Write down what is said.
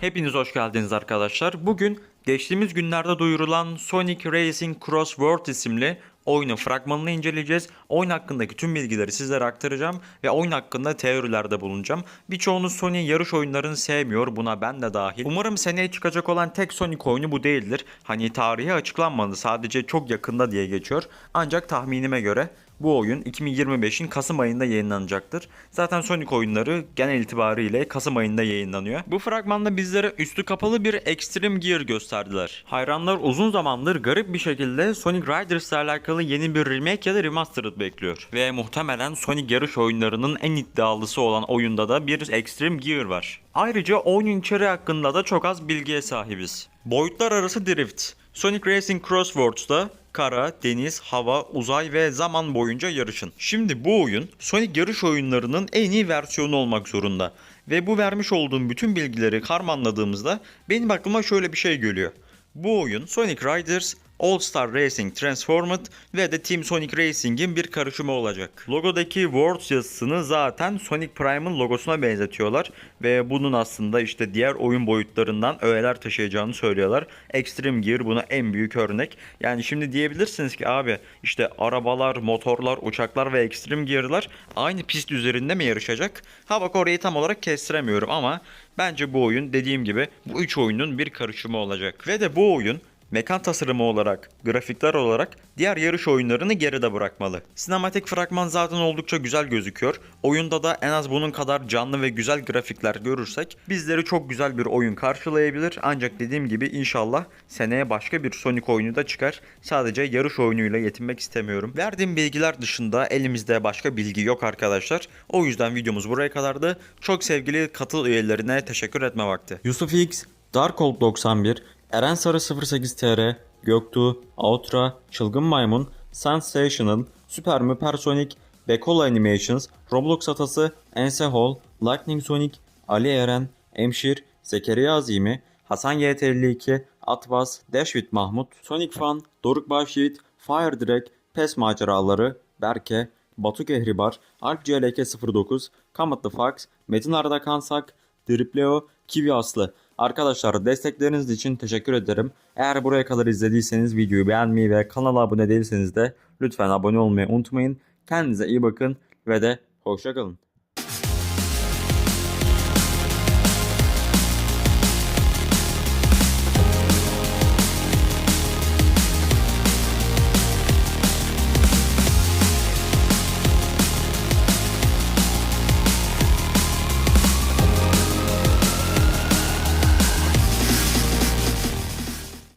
Hepiniz hoş geldiniz arkadaşlar. Bugün geçtiğimiz günlerde duyurulan Sonic Racing Cross World isimli oyunun fragmanını inceleyeceğiz. Oyun hakkındaki tüm bilgileri sizlere aktaracağım ve oyun hakkında teorilerde bulunacağım. Birçoğunuz Sonic yarış oyunlarını sevmiyor, buna ben de dahil. Umarım seneye çıkacak olan tek Sonic oyunu bu değildir. Hani tarihi açıklanmadı, sadece çok yakında diye geçiyor. Ancak tahminime göre bu oyun 2025'in Kasım ayında yayınlanacaktır. Zaten Sonic oyunları genel itibariyle Kasım ayında yayınlanıyor. Bu fragmanda bizlere üstü kapalı bir Extreme Gear gösterdiler. Hayranlar uzun zamandır garip bir şekilde Sonic Riders ile alakalı yeni bir remake ya da remastered bekliyor. Ve muhtemelen Sonic yarış oyunlarının en iddialısı olan oyunda da bir Extreme Gear var. Ayrıca oyunun içeriği hakkında da çok az bilgiye sahibiz. Boyutlar arası drift. Sonic Racing Cross Worlds'da kara, deniz, hava, uzay ve zaman boyunca yarışın. Şimdi bu oyun Sonic yarış oyunlarının en iyi versiyonu olmak zorunda. Ve bu vermiş olduğum bütün bilgileri harmanladığımızda benim aklıma şöyle bir şey geliyor. Bu oyun Sonic Riders, All Star Racing Transformed ve de Team Sonic Racing'in bir karışımı olacak. Logodaki Worlds yazısını zaten Sonic Prime'ın logosuna benzetiyorlar ve bunun aslında işte diğer oyun boyutlarından öğeler taşıyacağını söylüyorlar. Extreme Gear buna en büyük örnek. Yani şimdi diyebilirsiniz ki abi işte arabalar, motorlar, uçaklar ve Extreme Gear'lar aynı pist üzerinde mi yarışacak? Ha bak orayı tam olarak kestiremiyorum ama bence bu oyun dediğim gibi bu üç oyunun bir karışımı olacak. Ve de bu oyun mekan tasarımı olarak, grafikler olarak diğer yarış oyunlarını geride bırakmalı. Sinematik fragman zaten oldukça güzel gözüküyor. Oyunda da en az bunun kadar canlı ve güzel grafikler görürsek bizleri çok güzel bir oyun karşılayabilir. Ancak dediğim gibi inşallah seneye başka bir Sonic oyunu da çıkar. Sadece yarış oyunuyla yetinmek istemiyorum. Verdiğim bilgiler dışında elimizde başka bilgi yok arkadaşlar. O yüzden videomuz buraya kadardı. Çok sevgili katıl üyelerine teşekkür etme vakti. Yusuf X, Darkold 91, Eren Sarı 08 TR, Göktuğ, Outra, Çılgın Maymun, Sensational, Süper Müpersonic, Bekola Animations, Roblox Atası, Ense Hall, Lightning Sonic, Ali Eren, Emşir, Zekeriya Azimi, Hasan YT52, Atbas, Dashvit Mahmut, Sonic Fan, Doruk Başyiğit, Fire Direct, PES Maceraları, Berke, Batu Kehribar, Alp CLK09, Kamatlı Fox, Metin Arda Kansak, Dripleo, Kivi Aslı. Arkadaşlar destekleriniz için teşekkür ederim. Eğer buraya kadar izlediyseniz videoyu beğenmeyi ve kanala abone değilseniz de lütfen abone olmayı unutmayın. Kendinize iyi bakın ve de hoşçakalın.